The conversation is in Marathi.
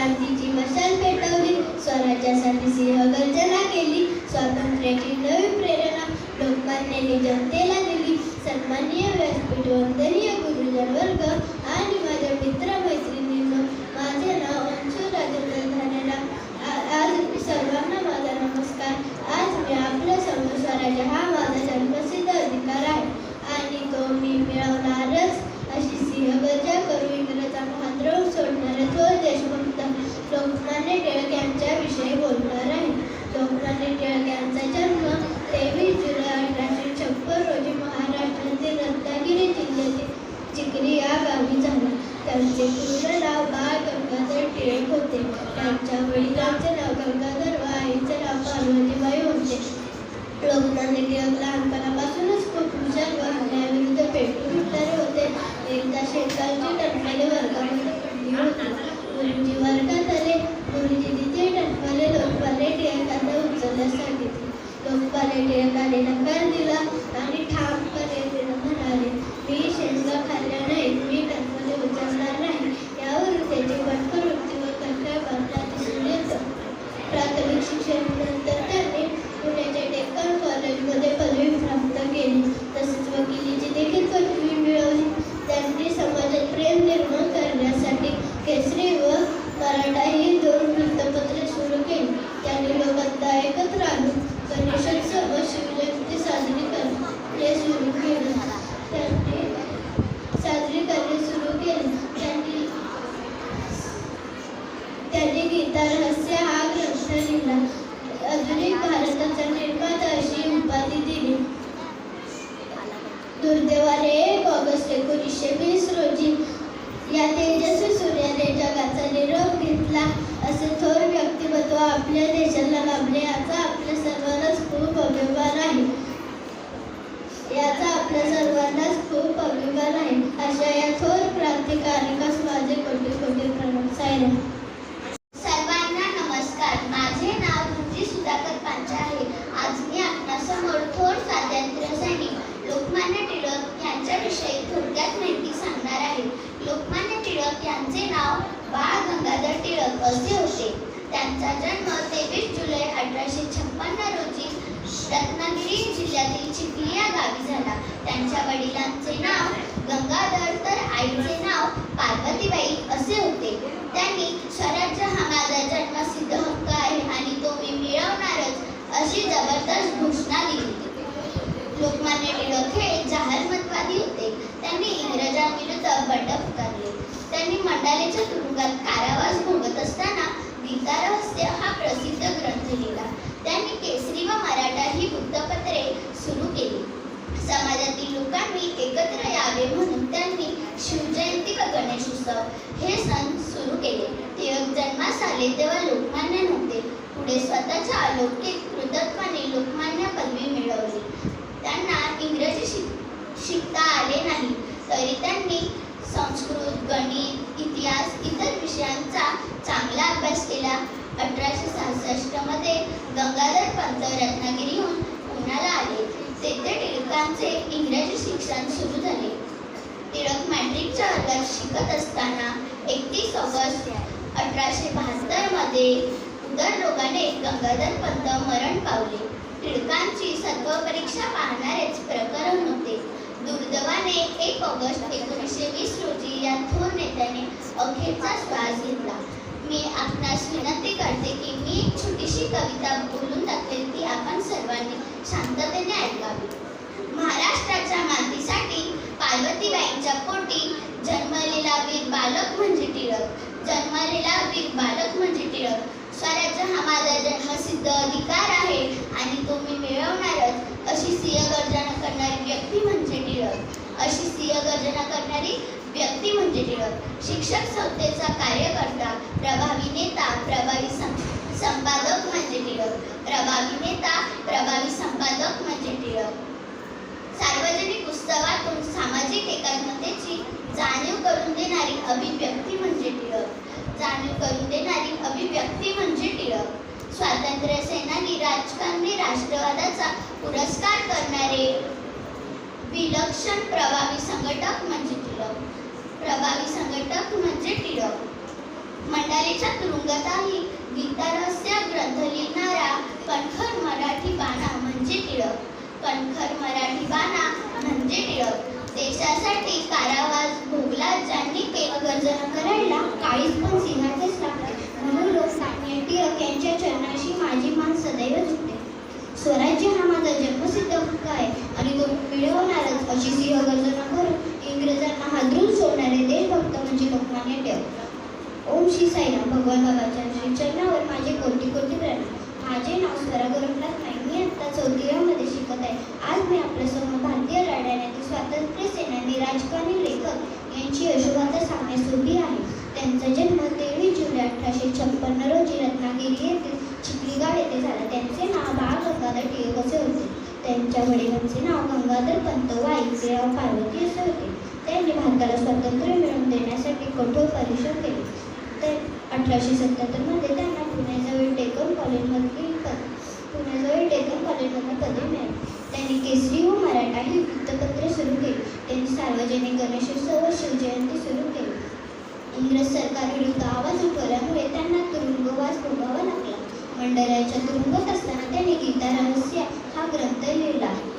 क्रांतीची मशाल पेटवली. स्वराज्यासाठी सिंह गर्जना केली. स्वातंत्र्याची नवी प्रेरणा लोकमान्यांनी जनतेला दिली. सन्माननीय व्यासपीठ वंदनीय गुरुजन वर्ग आणि माझ्या मित्र मैत्रिणींनो माझे नाव अंशू राजेंद्र धानेला आ- आज सर्वांना माझा नमस्कार आज मी आपल्यासमोर स्वराज्य हा माझा जन्मसिद्ध अधिकार आहे आणि तो मी मिळवणारच अशी सिंहगर्जा करू इंग्रजा महाद्रव सोडणारे थोर देशभक्त लोकमान्य टिळक यांच्याविषयी बोलणार आहे लोकमान्य टिळक यांचा जन्म तेवीस जुलै अठराशे छप्पन रोजी महाराष्ट्रातील रत्नागिरी जिल्ह्यातील चिखली या गावी झाला. त्यांचे पूर्ण नाव बाळ गंगाधर टिळक होते. त्यांच्या वडिलांचे नाव गंगा തലയിലെ എല്ലാ निरोप घेतला असे थोर व्यक्तिमत्व आपल्या देशाला लाभले याचा आपल्या सर्वांनाच खूप अभिमान आहे. याचा आपल्या सर्वांनाच खूप अभिमान आहे. अशा या थोर क्रांतिकारकास माझे कोटी कोटी प्रणाम. सायरा सर्वांना नमस्कार माझे नाव रुची सुधाकर पांचा आहे आज मी आपणासमोर थोर स्वातंत्र्य सैनिक लोकमान्य टिळक यांच्याविषयी थोडक्यात माहिती सांगणार आहे लोकमान्य टिळक यांचे नाव बाळ गंगाधर टिळक होते. त्यांचा जन्म तेवीस जुलै अठराशे छप्पन्न रोजी रत्नागिरी जिल्ह्यातील चिखली या गावी झाला. त्यांच्या वडिलांचे नाव गंगाधर तर आईचे नाव पार्वतीबाई असे होते. त्यांनी स्वराज्य हा माझा जन्मसिद्ध हक्क आहे आणि तो मी मिळवणारच अशी जबरदस्त घोषणा दिली लोकमान्य टिळक हे जाहीरमतवादी होते. त्यांनी इंग्रजांविरुद्ध बंड पुकारले त्यांनी मंडालेच्या तुरुंगात कारावास भोगत असताना गीता हा प्रसिद्ध ग्रंथ लिहिला. त्यांनी केसरी व मराठा ही वृत्तपत्रे सुरू केली. समाजातील लोकांनी एकत्र यावे म्हणून त्यांनी शिवजयंती व गणेशोत्सव हे सण सुरू केले. टिळक जन्मास आले तेव्हा लोकमान्य नव्हते. पुढे स्वतःच्या अलौकिक कृतत्वाने लोकमान्य पदवी मिळवली. त्यांना इंग्रजी शिक शिकता आले नाही. तरी त्यांनी चांगला केला अठराशे सहासष्टमध्ये गंगाधर पंत रत्नागिरीहून पुण्याला आले. तेथे टिळकांचे इंग्रजी शिक्षण सुरू झाले. टिळक मॅट्रिकच्या वर्गात शिकत असताना एकतीस ऑगस्ट अठराशे बहात्तरमध्ये उदररोगाने गंगाधर पंत मरण पावले. टिळकांची सत्व परीक्षा पाहणारेच प्रकरण होते. दुर्दैवाने एक ऑगस्ट एकोणीसशे वीस रोजी या थोर नेत्याने अखेरचा श्वास घेतला. मी आपणास विनंती करते की मी एक छोटीशी कविता बोलून दाखवेल ती आपण सर्वांनी शांततेने ऐकावी. महाराष्ट्राच्या मातीसाठी पार्वतीबाईंच्या पोटी जन्मलेला वीर बालक म्हणजे टिळक. जन्मलेला वीर बालक म्हणजे टिळक. स्वराज्य हा माझा जन्मसिद्ध अधिकार आहे आणि तो मी मिळवणारच. अशी सिंहगर्जना करणारी व्यक्ती म्हणजे टिळक. अशी सिंह गर्जना करणारी व्यक्ती म्हणजे टिळक. शिक्षक संस्थेचा कार्यकर्ता प्रभावी नेता प्रभावी सं- संपादक म्हणजे टिळक. प्रभावी नेता प्रभावी संपादक म्हणजे टिळक. सार्वजनिक उत्सवातून सामाजिक एकात्मतेची जाणीव करून देणारी अभिव्यक्ती म्हणजे टिळक. जाणीव करून देणारी अभिव्यक्ती म्हणजे टिळक. स्वातंत्र्य सेनानी राजकारणी राष्ट्रवादाचा पुरस्कार करणारे विलक्षण प्रभावी संघटक म्हणजे टिळक. प्रभावी संघटक म्हणजे टिळक. मंडालेच्या तुरुंगातही गीतारहस्य ग्रंथ लिहिणारा कणखर मराठी बाणा म्हणजे टिळक. कणखर मराठी बाणा म्हणजे टिळक. देशासाठी कारावास भोगला ज्यांनी गर्जना करायला काळीच पण सिंहाचेच लागते म्हणून लोकमान्य टिळक यांच्या चरणाशी माझी मान सदैव झुकते स्वराज्य हा माझा जन्मसिद्ध हक्क आहे. आणि तो मिळवणारच अशी सिंहगर्जना करून इंग्रजांना हादरून सोडणारे देशभक्त म्हणजे लोकमान्य टिळक. ओम श्री साईराम भगवान बाबाच्या श्री चरणावर माझे कोटी कोटी प्रणाम माझे नाव स्वरा गोरखनाथ नाईक मी आता चौथीमध्ये शिकत आहे आज मी आपल्यासमोर भारतीय लढण्यातील स्वातंत्र्य सेनानी राजकारणी लेखक यांची यशोगाथा सांगण्यास उभी आहे त्यांचा जन्म तेवीस जुलै अठराशे छप्पन्न रोजी रत्नागिरी येथील चिखलीगाव येथे झाला त्यांचे नाव बाळ गंगाधर टिळक असे होते त्यांच्या वडिलांचे नाव गंगाधर पंत वाईकराव पार्वती असे होते त्यांनी भारताला स्वातंत्र्य मिळवून देण्यासाठी कठोर परिश्रम केले. तर अठराशे सत्याहत्तरमध्ये त्यांना पुण्याजवळ टेकम कॉलेजमधील पद पुण्याजवळ टेकम कॉलेजमधून पदवी मिळाली. त्यांनी केसरी व मराठा ही वृत्तपत्रे सुरू केली. त्यांनी सार्वजनिक गणेशोत्सव व शिवजयंती सुरू केली. इंग्रज सरकारविरुद्ध आवाज उठवल्यामुळे त्यांना तुरुंगवास भोगावा लागला. मंडळाच्या तुरुंगात असताना त्यांनी गीता रहस्य हा ग्रंथ लिहिला.